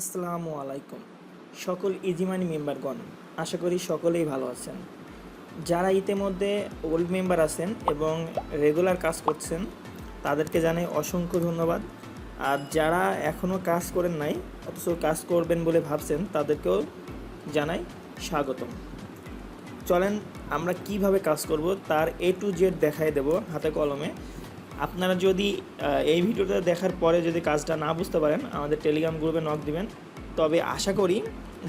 আসসালামু আলাইকুম। সকল ইজিমানি মেম্বারগণ, আশা করি সকলেই ভালো আছেন। যারা ইতিমধ্যে ওল্ড মেম্বার আছেন এবং রেগুলার কাজ করছেন, তাদেরকে জানাই অসংখ্য ধন্যবাদ। আর যারা এখনও কাজ করেন নাই, অথচ কাজ করবেন বলে ভাবছেন, তাদেরকেও জানাই স্বাগতম। চলেন আমরা কীভাবে কাজ করব, তার এ টু জেড দেখাই দেব হাতে কলমে। আপনারা যদি এই ভিডিওটা দেখার পরে যদি কাজটা না বুঝতে পারেন, আমাদের টেলিগ্রাম গ্রুপে নক দিবেন। তবে আশা করি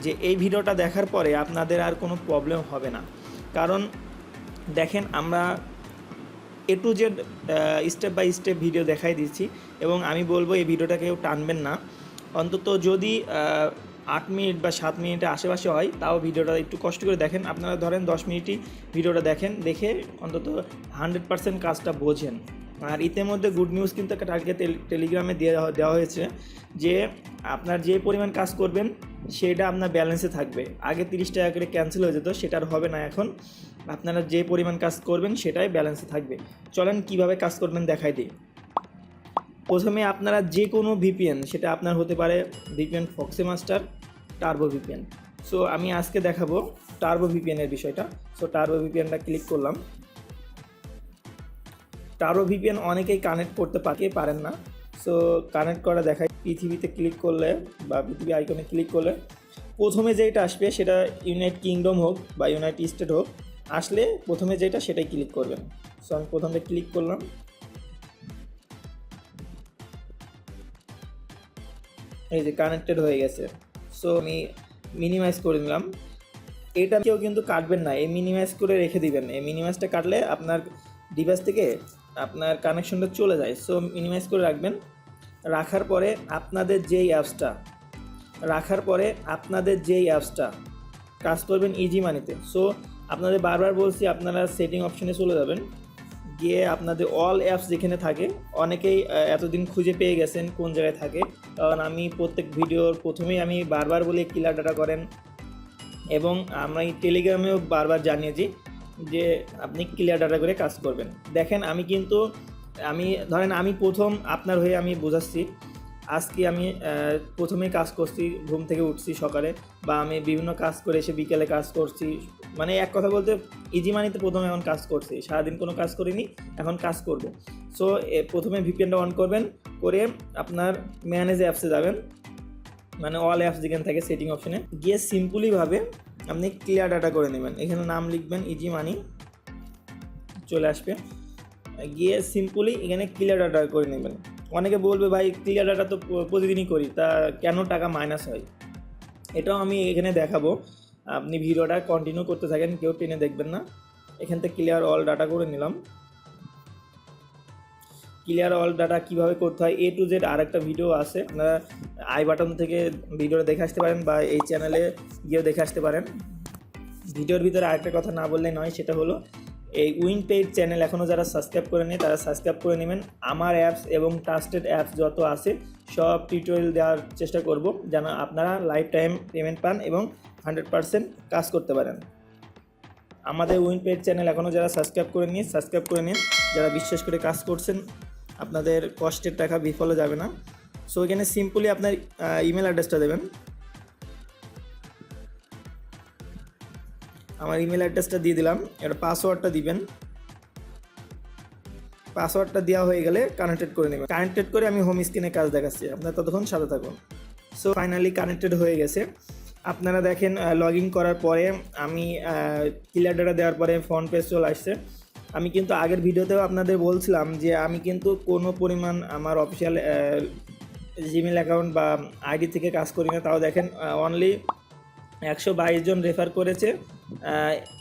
যে এই ভিডিওটা দেখার পরে আপনাদের আর কোনো প্রবলেম হবে না। কারণ দেখেন, আমরা A to Z step by step video দেখাই দিচ্ছি এবং আমি বলব এই ভিডিওটা কেউ টানবেন না। অন্তত যদি আট মিনিট বা সাত মিনিটের আশেপাশে হয়, তাও ভিডিওটা একটু কষ্ট করে দেখেন। আপনারা ধরেন দশ মিনিটই ভিডিওটা দেখেন, দেখে অন্তত হান্ড্রেড পার্সেন্ট কাজটা বোঝেন। আর ইতিমধ্যে গুড নিউজ কিন্তু একটা কালকে টেল- টেলিগ্রামে দেওয়া দেওয়া হয়েছে যে আপনার যে পরিমাণ কাজ করবেন সেটা আপনার ব্যালেন্সে থাকবে। আগে তিরিশ টাকা করে ক্যান্সেল হয়ে যেত, সেটা আর হবে না এখন। আপনারা যে পরিমাণ কাজ করবেন সেটাই ব্যালেন্সে থাকবে। চলেন কীভাবে কাজ করবেন দেখাই দিই। প্রথমে আপনারা যে কোনো ভিপিএন সেটা আপনার হতে পারে ভিপিএন ফক্সে মাস্টার টার্বো ভিপিএন সো আমি আজকে দেখাবো টার্বো ভিপিএনের বিষয়টা। সো টার্বো ভিপিএনটা ক্লিক করলাম। টার্বো ভিপিএন অনেকেই কানেক্ট করতে পারে পারেন না। সো কানেক্ট করা দেখায় পৃথিবীতে ক্লিক করলে বা পৃথিবী আইকনে ক্লিক করলে প্রথমে যেটা আসবে সেটা ইউনাইট কিংডম হোক বা ইউনাইটেড স্টেট হোক, আসলে প্রথমে যেটা সেটাই ক্লিক করবেন। সো আমি প্রথমে ক্লিক করলাম। এই যে কানেক্টেড হয়ে গেছে। সো আমি মিনিমাইজ করে নিলাম। এটা কেউ কিন্তু কাটবেন না। এই মিনিমাইজ করে রেখে দিবেন এই মিনিমাইজটা কাটলে আপনার ডিভাইস থেকে আপনার কানেকশনটা চলে যায়। সো মিনিমাইজ করে রাখবেন। রাখার পরে আপনাদের যেই অ্যাপসটা রাখার পরে আপনাদের যেই অ্যাপসটা কাজ করবেন ইজি মানিতে সো আপনাদের বারবার বলছি, আপনারা সেটিং অপশনে চলে যাবেন। গিয়ে আপনাদের অল অ্যাপস যেখানে থাকে, অনেকেই এতদিন খুঁজে পেয়ে গেছেন কোন জায়গায় থাকে। কারণ আমি প্রত্যেক ভিডিওর প্রথমেই আমি বারবার বলি কিলার ডাটা করেন। এবং এই টেলিগ্রামেও বারবার জানিয়েছি যে আপনি ক্লিয়ার ডাটা করে কাজ করবেন। দেখেন, আমি কিন্তু, আমি, ধরেন আমি প্রথম আপনার হয়ে আমি বোঝাচ্ছি, আজকে আমি প্রথমে কাজ করছি, ঘুম থেকে উঠছি সকালে, বা আমি বিভিন্ন কাজ করে এসে বিকেলে কাজ করছি মানে এক কথা বলতে ইজি মানিতে প্রথমে এখন কাজ করছি, সারাদিন কোনো কাজ করিনি, এখন কাজ করব। সো প্রথমে ভিপিএনটা অন করবেন, করে আপনার ম্যানেজ অ্যাপসে যাবেন মানে অল অ্যাপস যেখানে থাকে সেটিং অপশনে গিয়ে সিম্পলিভাবে আপনি ক্লিয়ার ডাটা করে নেবেন। এখানে নাম লিখবেন ইজি মানি চলে আসবে। গিয়ে সিম্পলি এখানে ক্লিয়ার ডাটা করে নেবেন। অনেকে বলবে, ভাই ক্লিয়ার ডাটা তো প্রতিদিনই করি, তা কেন টাকা মাইনাস হয়? এটাও আমি এখানে দেখাবো। আপনি ভিডিওটা কন্টিনিউ করতে থাকেন, কেউ টেনে দেখবেন না। এখান থেকে ক্লিয়ার অল ডাটা করে নিলাম। ক্লিয়ার অল ডাটা কীভাবে করতে হয় এ টু জেড আরেকটা ভিডিও আছে। আপনারা আই বাটন থেকে ভিডিওটা দেখে আসতে পারেন বা এই চ্যানেলে গিয়েও দেখে আসতে পারেন। ভিডিওর ভিতরে আরেকটা কথা না বললে নয়, সেটা হলো এই উইন পেইড চ্যানেল এখনও যারা সাবস্ক্রাইব করে নেই, তারা সাবস্ক্রাইব করে নেবেন। আমার অ্যাপস এবং ট্রাস্টেড অ্যাপস যত আছে, সব টিউটোরিয়াল দেওয়ার চেষ্টা করব যেন আপনারা লাইফ টাইম পেমেন্ট পান এবং হান্ড্রেড পারসেন্ট কাজ করতে পারেন। আমাদের উইন পেড চ্যানেল এখনও যারা সাবস্ক্রাইব করে নিন সাবস্ক্রাইব করে নিন যারা বিশ্বাস করে কাজ করছেন আপনাদের কষ্টের টাকা বিফলে যাবে না। সো এখানে সিম্পলি আপনার ইমেল অ্যাড্রেসটা দেবেন। আমার ইমেল অ্যাড্রেসটা দিয়ে দিলাম। এবার পাসওয়ার্ডটা দিবেন। পাসওয়ার্ডটা দেওয়া হয়ে গেলে কানেক্টেড করে নেবেন। কানেক্টেড করে আমি হোম স্ক্রিনে কাজ দেখাচ্ছি। আপনার ততক্ষণ সাথে থাকুন। সো ফাইনালি কানেক্টেড হয়ে গেছে। আপনারা দেখেন লগ ইন করার পরে আমি ক্লিয়ার ডাটা দেওয়ার পরে ফোন পেজ চলে আসছে। আমি কিন্তু আগের ভিডিওতেও আপনাদের বলছিলাম যে আমি কিন্তু কোনো পরিমাণ আমার অফিসিয়াল জিমেল অ্যাকাউন্ট বা আইডি থেকে কাজ করি না। তাও দেখেন অনলি একশো বাইশ জন রেফার করেছে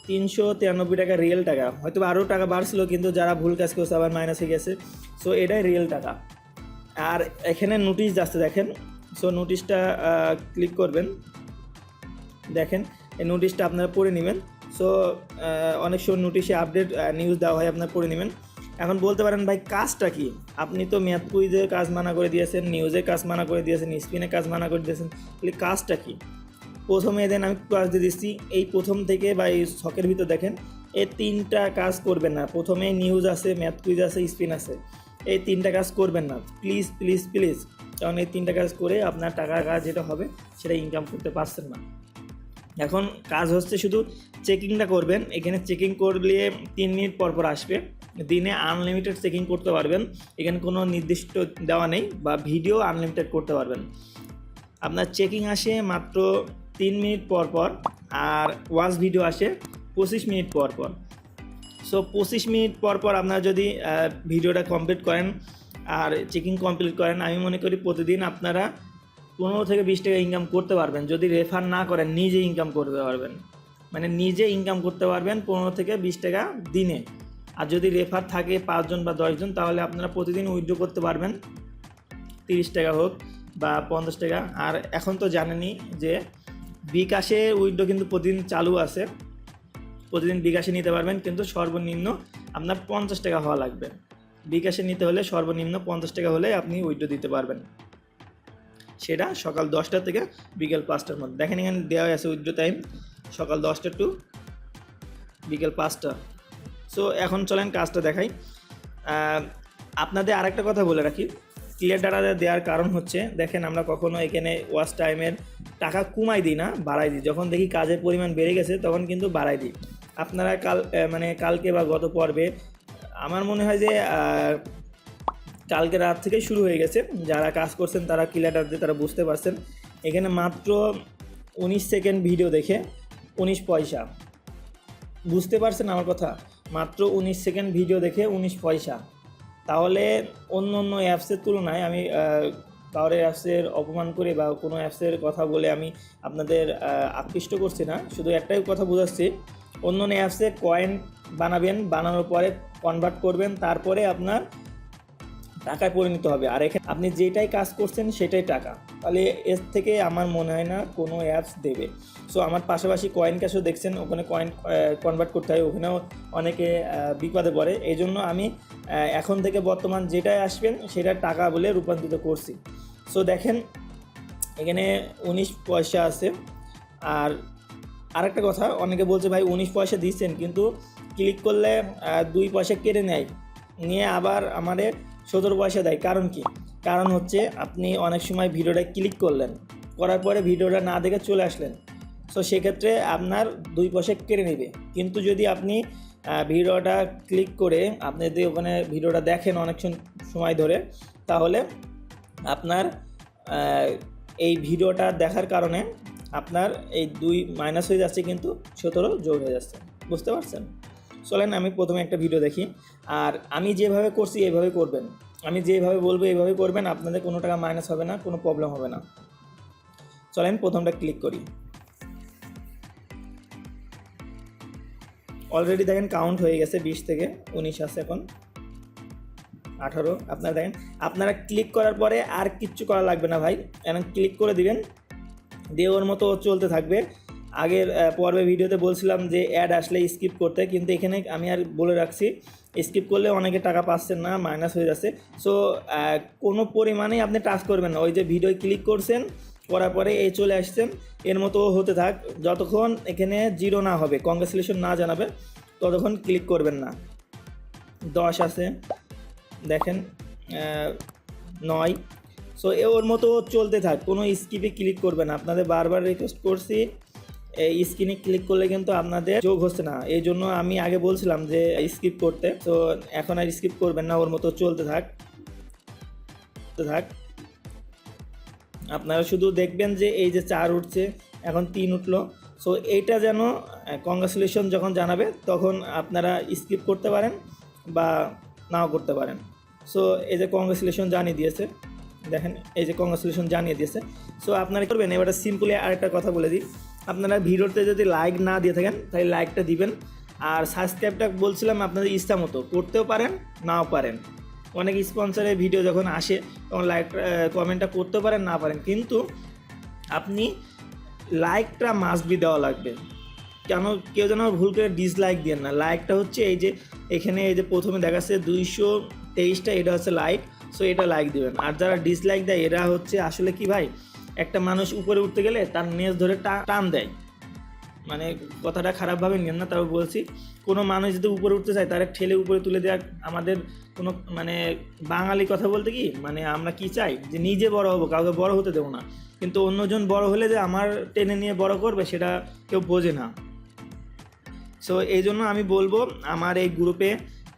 তিনশো তিরানব্বই টাকা রিয়েল টাকা। হয়তো আরও টাকা বাড়ছিল, কিন্তু যারা ভুল কাজ করছে আবার মাইনাস গেছে। সো এটাই রিয়েল টাকা। আর এখানে নোটিশ যাচ্ছে দেখেন। সো নোটিশটা ক্লিক করবেন। দেখেন, এই নোটিশটা আপনারা পড়ে নেবেন। সো অনেক সময় নোটিশে আপডেট নিউজ দেওয়া হয়, আপনার পড়ে নেবেন। এখন বলতে পারেন, ভাই, কাজটা কি? আপনি তো ম্যাথ কুইজের কাজ মানা করে দিয়েছেন নিউজের কাজ মানা করে দিয়েছেন স্পিনের কাজ মানা করে দিয়েছেন, তাহলে কাজটা কি? প্রথমে দেন, আমি ক্লাস দিয়ে দিচ্ছি। এই প্রথম থেকে বা এই শখের ভিতর দেখেন, এই তিনটা কাজ করবেন না। প্রথমে নিউজ আছে ম্যাথ কুইজ আছে স্পিন আছে। এই তিনটা কাজ করবেন না। প্লিজ প্লিজ প্লিজ কারণ এই তিনটা কাজ করে আপনার টাকা কাজ যেটা হবে, সেটা ইনকাম করতে পারছেন না। এখন কাজ হচ্ছে শুধু চেকিংটা করবেন। এখানে চেকিং করলে তিন মিনিট পর পর আসবে। দিনে আনলিমিটেড চেকিং করতে পারবেন। এখানে কোনো নির্দিষ্ট দেওয়া নেই বা ভিডিও আনলিমিটেড করতে পারবেন। আপনার চেকিং আসে মাত্র তিন মিনিট পর পর আর ওয়াচ ভিডিও আসে পঁচিশ মিনিট পর পর। সো পঁচিশ মিনিট পর পর আপনারা যদি ভিডিওটা কমপ্লিট করেন আর চেকিং কমপ্লিট করেন, আমি মনে করি প্রতিদিন আপনারা পনেরো থেকে বিশ টাকা ইনকাম করতে পারবেন। যদি রেফার না করেন, নিজে ইনকাম করতে পারবেন। মানে নিজে ইনকাম করতে পারবেন পনেরো থেকে বিশ টাকা দিনে। আর যদি রেফার থাকে পাঁচজন বা দশজন, তাহলে আপনারা প্রতিদিন উইথড্র করতে পারবেন। তিরিশ টাকা হোক বা পঞ্চাশ টাকা। আর এখন তো জানেনই যে বিকাশে উইথড্র কিন্তু প্রতিদিন চালু আছে। প্রতিদিন বিকাশে নিতে পারবেন, কিন্তু সর্বনিম্ন আপনার পঞ্চাশ টাকা হওয়া লাগবে। বিকাশে নিতে হলে সর্বনিম্ন পঞ্চাশ টাকা হলে আপনি উইথড্র দিতে পারবেন। সেটা সকাল দশটা থেকে বিকেল পাঁচটার মধ্যে। দেখেন এখানে দেওয়া আছে উইথড্র টাইম, সকাল দশটা টু বিকেল পাঁচটা। সো এখন চলেন কাজটা দেখাই। আপনাদের আরেকটা কথা বলে রাখি। ক্লিয়ার ডাটা দেওয়ার কারণ হচ্ছে, দেখেন আমরা কখনো এখানে ওয়াচ টাইমের টাকা কমাই দিই না, বাড়াই দিই। যখন দেখি কাজের পরিমাণ বেড়ে গেছে, তখন কিন্তু বাড়াই দিই। আপনারা কাল মানে কালকে বা গত পর্বে, আমার মনে হয় যে কালকে রাত থেকে শুরু হয়ে গেছে। যারা কাজ করছেন তারা দিয়ে তারা বুঝতে পারছেন। এখানে মাত্র উনিশ সেকেন্ড ভিডিও দেখে উনিশ পয়সা। বুঝতে পারছেন আমার কথা? মাত্র উনিশ সেকেন্ড ভিডিও দেখে উনিশ পয়সা। তাহলে অন্য অন্য অ্যাপসের তুলনায় আমি কাউরে অ্যাপসের অপমান করে বা কোনো অ্যাপসের কথা বলে আমি আপনাদের আকৃষ্ট করছি না। শুধু একটাই কথা বোঝাচ্ছি, অন্য অন্য অ্যাপসে কয়েন বানাবেন, বানানোর পরে কনভার্ট করবেন, তারপরে আপনার টাকায় পরিণত হবে। আর এখানে আপনি যেটাই কাজ করছেন সেটাই টাকা। তাহলে এর থেকে আমার মনে হয় না কোনো অ্যাপস দেবে। সো আমার পাশাপাশি কয়েন ক্যাশও দেখছেন, ওখানে কয়েন কনভার্ট করতে হয়। ওখানেও অনেকে বিপদে পড়ে। এই জন্য আমি এখন থেকে বর্তমান যেটাই আসবেন, সেটা টাকা বলে রূপান্তরিত করছি। সো দেখেন, এখানে উনিশ পয়সা আছে। আর আরেকটা কথা, অনেকে বলছে, ভাই, উনিশ পয়সা দিচ্ছেন। কিন্তু ক্লিক করলে দুই পয়সা কেটে নেয়। নিয়ে আবার আমাদের সতেরো পয়সা দেয়। কারণ কি? কারণ হচ্ছে আপনি অনেক সময় ভিডিওটা ক্লিক করলেন। করার পরে ভিডিওটা না দেখে চলে আসলেন। সো সেক্ষেত্রে আপনার দুই পয়সা কেটে নেবে। কিন্তু যদি আপনি ভিডিওটা ক্লিক করে আপনি যদি ওখানে ভিডিওটা দেখেন অনেক সম- সময় ধরে, তাহলে আপনার এই ভিডিওটা দেখার কারণে আপনার এই দুই মাইনাস হয়ে যাচ্ছে কিন্তু সতেরো যোগ হয়ে যাচ্ছে। বুঝতে পারছেন? চলেন আমি প্রথমে একটা ভিডিও দেখি। আর আমি যেভাবে করছি এইভাবে করবেন। আমি যেভাবে বলব এইভাবে করবেন, আপনাদের কোনো টাকা মাইনাস হবে না, কোনো প্রবলেম হবে না। চলেন, প্রথমটা ক্লিক করি। অলরেডি দেখেন কাউন্ট হয়ে গেছে বিশ থেকে উনিশ আছে এখন। আঠারো, আপনারা দেখেন, আপনারা ক্লিক করার পরে আর কিচ্ছু করা লাগবে না ভাই। এখন ক্লিক করে দিবেন। দিয়ে ওর মতো চলতে থাকবে। আগের পর্বে ভিডিওতে বলছিলাম যে অ্যাড আসলে স্কিপ করতে, কিন্তু এখানে আমি আর বলে রাখছি স্কিপ করলে অনেকে টাকা পাচ্ছেন না মাইনাস হয়ে যাচ্ছে। সো কোনো পরিমাণেই আপনি টাচ করবেন না। ওই যে ভিডিও ক্লিক করছেন, করার পরে এই চলে আসছেন, এর মতো হতে থাক। যতক্ষণ এখানে জিরো না হবে কংগ্রেচুলেশন না জানাবে ততক্ষণ ক্লিক করবেন না। দশ আছে, দেখেন নয়। সো এ ওর মতো চলতে থাক, কোনো স্কিপে ক্লিক করবে না। আপনাদের বারবার রিকোয়েস্ট করছি স্ক্রিনে ক্লিক করলে কিন্তু আপনাদের যোগ হচ্ছে না। এই জন্য আমি আগে বলছিলাম যে স্কিপ করতে। তো এখন আর স্কিপ করবেন না, ওর মতো চলতে থাক। থাক। আপনারা শুধু দেখবেন যে এই যে চার উঠছে, এখন তিন উঠল। সো এইটা যেন কংগ্রাচুলেশন যখন জানাবে, তখন আপনারা স্কিপ করতে পারেন বা নাও করতে পারেন। সো এই যে কংগ্রাচুলেশন জানিয়ে দিয়েছে। দেখেন, এই যে কংগ্রাচুলেশন জানিয়ে দিয়েছে। সো আপনারা করবেন? এবারে সিম্পলি আরেকটা কথা বলে দিই। আপনারা ভিডিওতে যদি লাইক না দিয়ে থাকেন, তাহলে লাইকটা দিবেন। আর সাবস্ক্রাইবটা বলছিলাম আপনাদের ইচ্ছা মতো, করতেও পারেন, নাও পারেন। অনেক স্পন্সরের ভিডিও যখন আসে, তখন লাইক কমেন্টটা করতেও পারেন না পারেন। কিন্তু আপনি লাইকটা মাস্ট বি দেওয়া লাগবে। কেন, কেউ যেন ভুল করে ডিসলাইক দিয়ে না। লাইকটা হচ্ছে এই যে, এখানে এই যে প্রথমে দেখাচ্ছে দুইশো তেইশটা, এটা হচ্ছে লাইক সো এটা লাইক দিবেন। আর যারা ডিসলাইক দেয়, এরা হচ্ছে আসলে কি ভাই? একটা মানুষ উপরে উঠতে গেলে তার নেজ ধরে টান দেয়। মানে কথাটা খারাপভাবে নেন না, তারপর বলছি, কোনো মানুষ যদি উপরে উঠতে চায়, তারা ঠেলে উপরে তুলে দেওয়া আমাদের কোনো মানে বাঙালি কথা বলতে কি? মানে আমরা কি চাই? যে নিজে বড় হব, কাউকে বড় হতে দেবো না। কিন্তু অন্যজন বড় হলে যে আমার টেনে নিয়ে বড় করবে, সেটা কেউ বোঝে না। সো এই জন্য আমি বলব, আমার এই গ্রুপে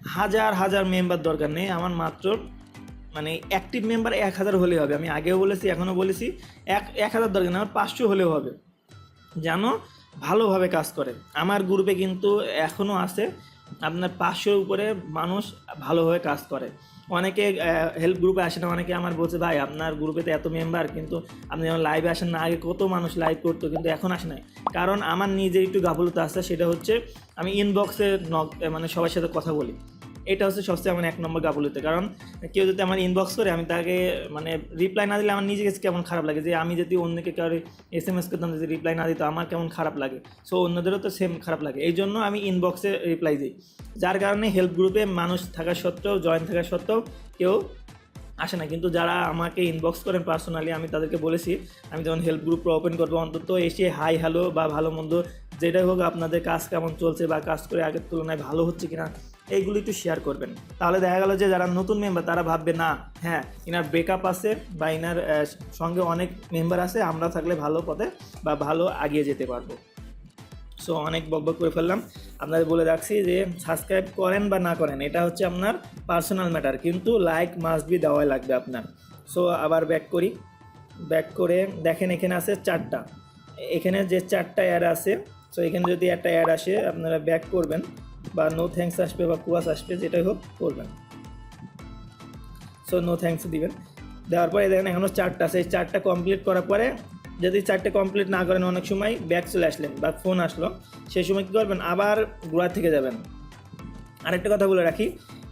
হাজার হাজার মেম্বার দরকার নেই। আমার মাত্র মানে অ্যাক্টিভ মেম্বার এক হাজার হলেই হবে। আমি আগেও বলেছি, এখনও বলেছি, এক এক হাজার দরকার আমার পাঁচশো হলেও হবে। যেন ভালোভাবে কাজ করে। আমার গ্রুপে কিন্তু এখনও আছে, আপনার পাঁচশোর উপরে মানুষ ভালোভাবে কাজ করে। অনেকে হেল্প গ্রুপে আসে না, অনেকে আমার বলছে, ভাই, আপনার গ্রুপে তো এত মেম্বার কিন্তু আপনি যখন লাইভে আসেন না, আগে কত মানুষ লাইভ করতো, কিন্তু এখন আসে নাই। কারণ আমার নিজের একটু গাফলতা আছে, সেটা হচ্ছে আমি ইনবক্সে নক মানে সবার সাথে কথা বলি। এটা হচ্ছে সবচেয়ে আমার এক নম্বর গাফলতে। কারণ কেউ যদি আমার ইনবক্স করে, আমি তাকে মানে রিপ্লাই না দিলে আমার নিজে কাছে কেমন খারাপ লাগে? যে আমি যদি অন্যকে কারও এস এম এস করতাম যদি রিপ্লাই না দিত, আমার কেমন খারাপ লাগে? সো অন্যদেরও তো সেম খারাপ লাগে। এই জন্য আমি ইনবক্সে রিপ্লাই দিই। যার কারণে হেল্প গ্রুপে মানুষ থাকা সত্ত্বেও জয়েন থাকা সত্ত্বেও কেউ আসে না। কিন্তু যারা আমাকে ইনবক্স করেন পার্সোনালি আমি তাদেরকে বলেছি, আমি যখন হেল্প গ্রুপ ওপেন করব, অন্তত এসে হাই হ্যালো বা ভালো মন্দ যেটাই হোক, আপনাদের কাজ কেমন চলছে বা কাজ করে আগের তুলনায় ভালো হচ্ছে কিনা এইগুলো একটু শেয়ার করবেন। তাহলে দেখা গেল যে যারা নতুন মেম্বার তারা ভাববে, না হ্যাঁ ইনার ব্রেকআপ আছে বা ইনার সঙ্গে অনেক মেম্বার আছে, আমরা থাকলে ভালো পথে বা ভালো আগিয়ে যেতে পারব। সো অনেক বকবক করে ফেললাম। আপনাদের বলে রাখছি যে সাবস্ক্রাইব করেন বা না করেন, এটা হচ্ছে আপনার পার্সোনাল ম্যাটার কিন্তু লাইক মাস্ট বি দেওয়াই লাগবে আপনার। সো আবার ব্যাক করি। ব্যাক করে দেখেন, এখানে আছে চারটা। এখানে যে চারটা অ্যাড আছে সো এখানে যদি একটা অ্যাড আসে, আপনারা ব্যাক করবেন। বা নো থ্যাংকস আসবে বা কুয়াশ আসবে, যেটাই হোক করবেন। সো নো থ্যাঙ্কস দিবেন। দেওয়ার পরে দেখেন এখনও চারটা, সেই চারটা কমপ্লিট করার পরে যদি চারটে কমপ্লিট না করেন, অনেক সময় ব্যাক চলে আসলেন বা ফোন আসলো, সেই সময় কী করবেন? আবার গোড়া থেকে যাবেন। আরেকটা কথা বলে রাখি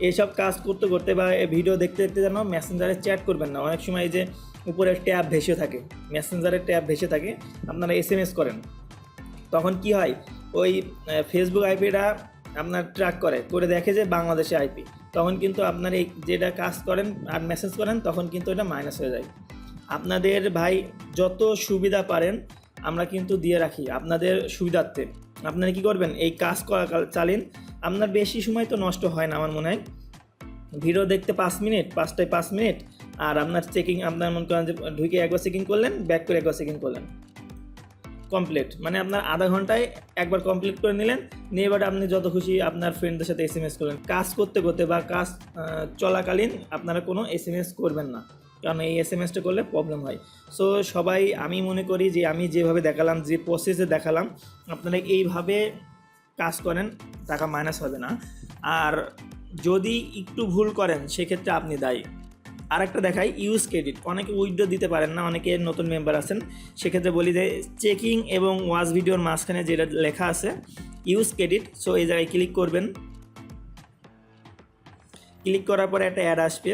এইসব কাজ করতে করতে বা ভিডিও দেখতে দেখতে যেন মেসেঞ্জারে চ্যাট করবেন না। অনেক সময় যে উপরে ট্যাব ভেসে থাকে মেসেঞ্জারের ট্যাব ভেসে থাকে, আপনারা এস করেন। তখন কি হয়? ওই ফেসবুক আইপিটা আপনার ট্র্যাক করে করে দেখে যে বাংলাদেশে আইপি তখন কিন্তু আপনার এই যেটা কাজ করেন আর মেসেজ করেন, তখন কিন্তু এটা মাইনাস হয়ে যায়। আপনাদের ভাই যত সুবিধা পারেন, আমরা কিন্তু দিয়ে রাখি আপনাদের সুবিধার্থে। আপনারা কি করবেন? এই কাজ করা চালিন। আপনার বেশি সময় তো নষ্ট হয় না আমার মনে হয়। ভিডিও দেখতে পাঁচ মিনিট, পাঁচটায় পাঁচ মিনিট, আর আপনার চেকিং আপনার মনে করেন যে ঢুকে একবার চেকিং করলেন ব্যাক করে একবার চেকিং করলেন। কমপ্লিট মানে আপনার আধা ঘন্টায় একবার কমপ্লিট করে নিলেন, নিয়ে এবার আপনি যত খুশি আপনার ফ্রেন্ডদের সাথে এস এম এস করলেন। কাজ করতে করতে বা কাজ চলাকালীন আপনারা কোনো এস এম এস করবেন না, কারণ এই এস এম এসটা করলে প্রবলেম হয়। সো সবাই, আমি মনে করি যে আমি যেভাবে দেখালাম, যে প্রসেসে দেখালাম, আপনারা এইভাবে কাজ করেন, টাকা মাইনাস হবে না। আর যদি একটু ভুল করেন, সেক্ষেত্রে আপনি দায়ী। আরেকটা দেখাই ইউজ ক্রেডিট অনেকে উইড্রো দিতে পারেন না, অনেকে নতুন মেম্বার আছেন। সেক্ষেত্রে বলি যে চেকিং এবং ওয়াচ ভিডিওর মাঝখানে যেটা লেখা আছে ইউজ ক্রেডিট সো এই জায়গায় ক্লিক করবেন। ক্লিক করার পরে একটা অ্যাড আসবে।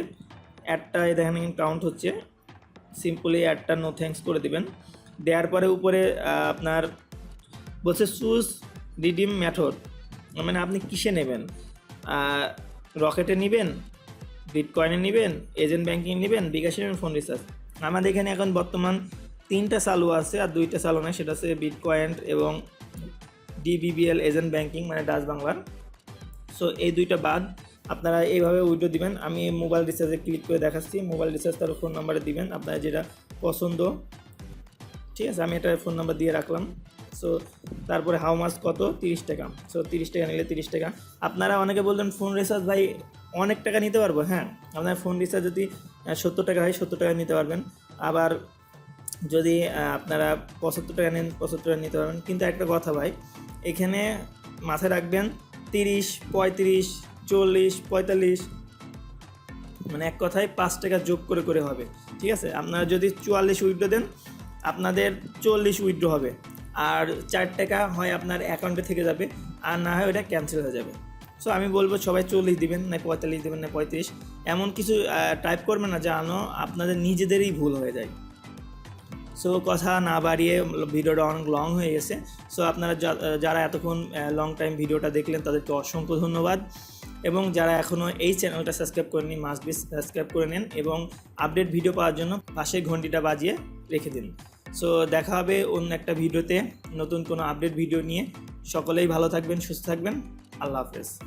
অ্যাডটা দেখেন কাউন্ট হচ্ছে। সিম্পলি অ্যাডটা নো থ্যাঙ্কস করে দিবেন। দেওয়ার পরে উপরে আপনার বলছে চুজ রিডিম মেথড মানে আপনি কিসে নেবেন? রকেটে নেবেন? বিটকয়েনে নেবেন এজেন্ট ব্যাঙ্কিং নেবেন বিকাশে নেবেন ফোন রিচার্জ আমাদের এখানে এখন বর্তমান তিনটা চালু আছে আর দুইটা চালু নেই, সেটা হচ্ছে বিটকয়েন এবং ডিবিবিএল এজেন্ট ব্যাঙ্কিং মানে ডাচ বাংলার। সো এই দুইটা বাদ, আপনারা এইভাবে উইড্রো দিবেন। আমি মোবাইল রিচার্জে ক্লিক করে দেখাচ্ছি মোবাইল রিচার্জ তার ফোন নাম্বারে দিবেন, আপনার যেটা পছন্দ। ঠিক আছে, আমি এটা ফোন নাম্বার দিয়ে রাখলাম। সো তারপরে হাউ মাস কত? তিরিশ টাকা। সো তিরিশ টাকা নিলে তিরিশ টাকা। আপনারা অনেকে বললেন ফোন রিচার্জ ভাই অনেক টাকা নিতে পারব হ্যাঁ। আপনার ফোন রিচার্জ যদি সত্তর টাকা হয়, সত্তর টাকা নিতে পারবেন। আবার যদি আপনারা পঁচাত্তর টাকা নেন, পঁচাত্তর টাকা নিতে পারবেন। কিন্তু একটা কথা ভাই, এখানে মাথায় রাখবেন, তিরিশ, পঁয়ত্রিশ, চল্লিশ, পঁয়তাল্লিশ মানে এক কথায় পাঁচ টাকা যোগ করে করে হবে। ঠিক আছে? আপনারা যদি চুয়াল্লিশ উইথড্র দেন, আপনাদের চল্লিশ উইথড্র হবে। আর চার টাকা হয় আপনার অ্যাকাউন্টে থেকে যাবে, আর না হয় ওটা ক্যান্সেল হয়ে যাবে। সো আমি বলব সবাই চল্লিশ দেবেন, না পঁয়তাল্লিশ দেবেন, না পঁয়ত্রিশ। এমন কিছু টাইপ করবেন না জানো আপনাদের নিজেদেরই ভুল হয়ে যায়। সো কথা না বাড়িয়ে ভিডিওটা অনেক লং হয়ে গেছে। সো আপনারা যারা এতক্ষণ লং টাইম ভিডিওটা দেখলেন, তাদেরকে অসংখ্য ধন্যবাদ। এবং যারা এখনও এই চ্যানেলটা সাবস্ক্রাইব করেনি মাস্ট বি সাবস্ক্রাইব করে নিন এবং আপডেট ভিডিও পাওয়ার জন্য পাশে ঘন্টিটা বাজিয়ে রেখে দিন। সো দেখা হবে অন্য একটা ভিডিওতে নতুন কোনো আপডেট ভিডিও নিয়ে। সকলেই ভালো থাকবেন, সুস্থ থাকবেন। I love this.